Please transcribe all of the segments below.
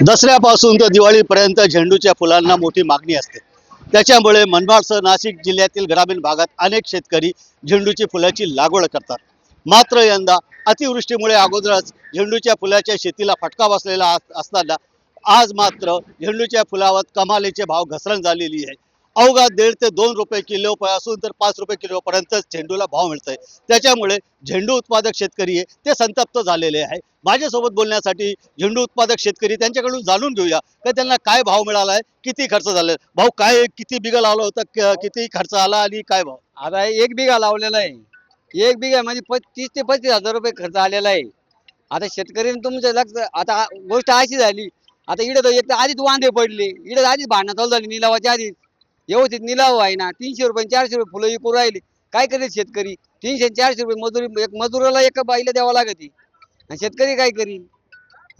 दसऱ्यापासून तर दिवाळीपर्यंत झेंडूच्या फुलांना मोठी मागणी असते. त्याच्यामुळे मनमाडसह नाशिक जिल्ह्यातील ग्रामीण भागात अनेक शेतकरी झेंडूची फुलाची लागवड करतात. मात्र यंदा अतिवृष्टीमुळे अगोदरच झेंडूच्या फुलाच्या शेतीला फटका बसलेला असताना आज मात्र झेंडूच्या फुलावर कमालीचे भाव घसरण झालेली आहे. अवघा दीड ते दोन रुपये किलो असून तर पाच रुपये किलोपर्यंत झेंडूला भाव मिळतोय. त्याच्यामुळे झेंडू उत्पादक शेतकरी आहे ते संतप्त झालेले आहे. माझ्यासोबत बोलण्यासाठी झेंडू उत्पादक शेतकरी त्यांच्याकडून जाणून घेऊया का त्यांना काय भाव मिळाला आहे किती खर्च झाला? भाऊ काय किती बिघा लावलं होतं किती खर्च आला आणि काय भाव? आता एक बिघा लावलेला आहे. एक बिघा म्हणजे प- तीस ते पस्तीस हजार रुपये खर्च आलेला आहे. आता शेतकरी तुमचं लक्ष आता गोष्ट अशी झाली. आता इकडे तर एक तर आधीच वांदे पडले. इकडे आधीच भांडणं चालू झाली. निलावाच्या आधीच. व्यवस्थित निलाव आहे ना तीनशे रुपये चारशे रुपये फुलं विकू राहिले. काय करेल शेतकरी? तीनशे चारशे रुपये मजुरी एक मजुराला एका बाईला द्यावं लागते आणि शेतकरी काय करील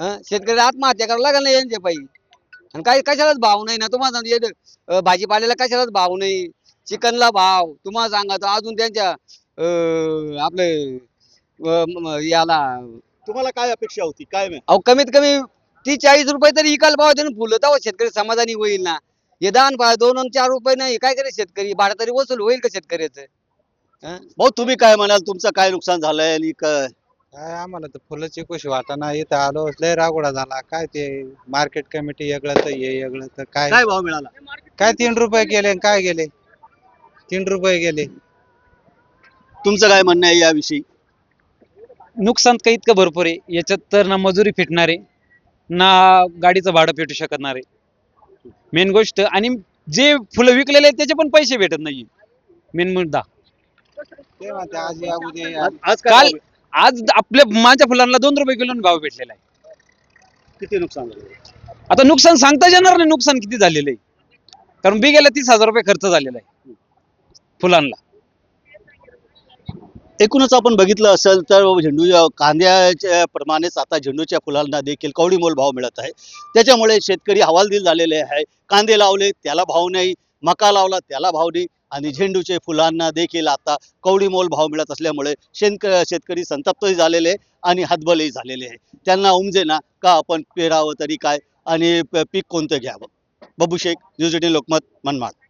हं? शेतकरी आत्महत्या करावं लागेल ना यांच्या पायी. आणि काही कशालाच भाव नाही ना? तुम्हाला सांगतो भाजीपाल्याला कशालाच भाव नाही. चिकनला भाव. तुम्हाला सांगा तर अजून त्यांच्या अं, आपले याला तुम्हाला काय अपेक्षा होती? काय? अहो कमीत कमी तीस चाळीस रुपये तरी इकायला भाव त्यानं फुलं. तेव्हा शेतकरी समाधानी होईल ना? हे दान पा दोन आणि चार रुपये नाही काय करेल शेतकरी? भाडं तरी वसूल होईल का शेतकऱ्याचं? भाऊ तुम्ही काय म्हणाल? तुमचं काय नुकसान झालंय आणि काय काय आम्हाला तर फुलाची खुशी वाटाना इथं आलो लय रागोडा झाला. काय ते मार्केट कमिटी वेगळं तर हे वेगळं तर काय? काय भाव मिळाला? काय तीन रुपये गेले आणि काय गेले? तीन रुपये गेले. तुमचं काय म्हणणं आहे याविषयी? नुकसान काही इतकं भरपूर आहे. याच्यात तर ना मजुरी फिटणार आहे ना गाडीचं भाडं फिटू शकणार आहे मेन गोष्ट. आणि जे फुलं विकलेले आहेत त्याचे पण पैसे भेटत नाही मेन मुद्दा. ते म्हणते आज या उद्या या. आज काल आज आपल्या माझ्या फुलांना दोन रुपये किलो भाव भेटलेला आहे. किती नुकसान झालं? आता नुकसान सांगता येणार नाही नुकसान किती झालेलं आहे. कारण बिघेला तीस हजार रुपये खर्च झालेला आहे. फुलांना. एकूणच आपण बघितलं असेल तर झेंडू कांद्याच्या प्रमाणेच आता झेंडूच्या फुलांना देखील कवडीमोल भाव मिळत आहे. त्याच्यामुळे शेतकरी हवालदिल झालेले आहे. कांदे लावले त्याला भाव नाही. मका लावला त्याला भाव नाही. आणि झेंडूचे फुलांना देखील आता कवडीमोल भाव मिळत असल्यामुळे शेतक शेतकरी संतप्तही झालेले आणि हतबलही झालेले आहे. त्यांना उमजेना का आपण पेरावं तरी काय? आणि पीक कोणतं घ्यावं? Babu Shaikh news eighteen Lokmat Manmad.